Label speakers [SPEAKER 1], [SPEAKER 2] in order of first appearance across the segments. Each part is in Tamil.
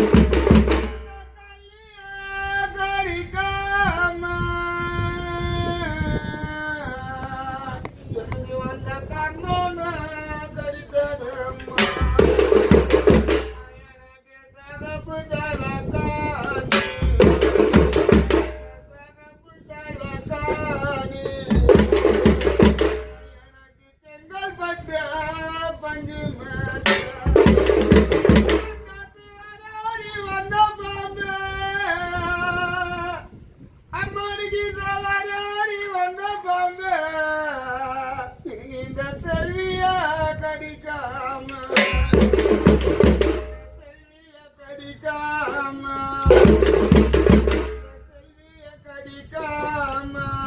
[SPEAKER 1] Thank you.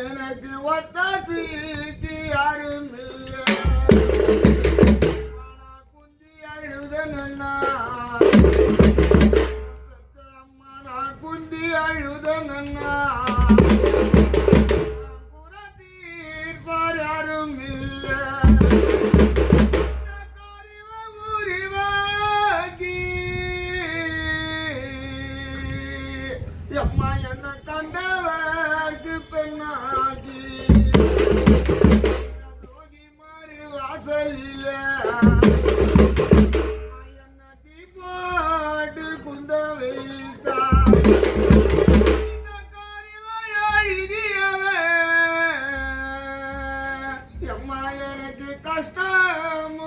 [SPEAKER 1] எனக்கு ஒத்தாசி யாரும் இல்லை குந்தி அழுதனா அம்மா நான் குந்தி அழுதனா குரத்தீர் பார் யாரும் இல்லை அம்மா என்ன கண்டவர்க்கு பெண்ணாகி. ஜோகி மாறு வாசலில. என்ன தீபாடு குந்த வைத்தா அம்மா எனக்கு கஷ்டம்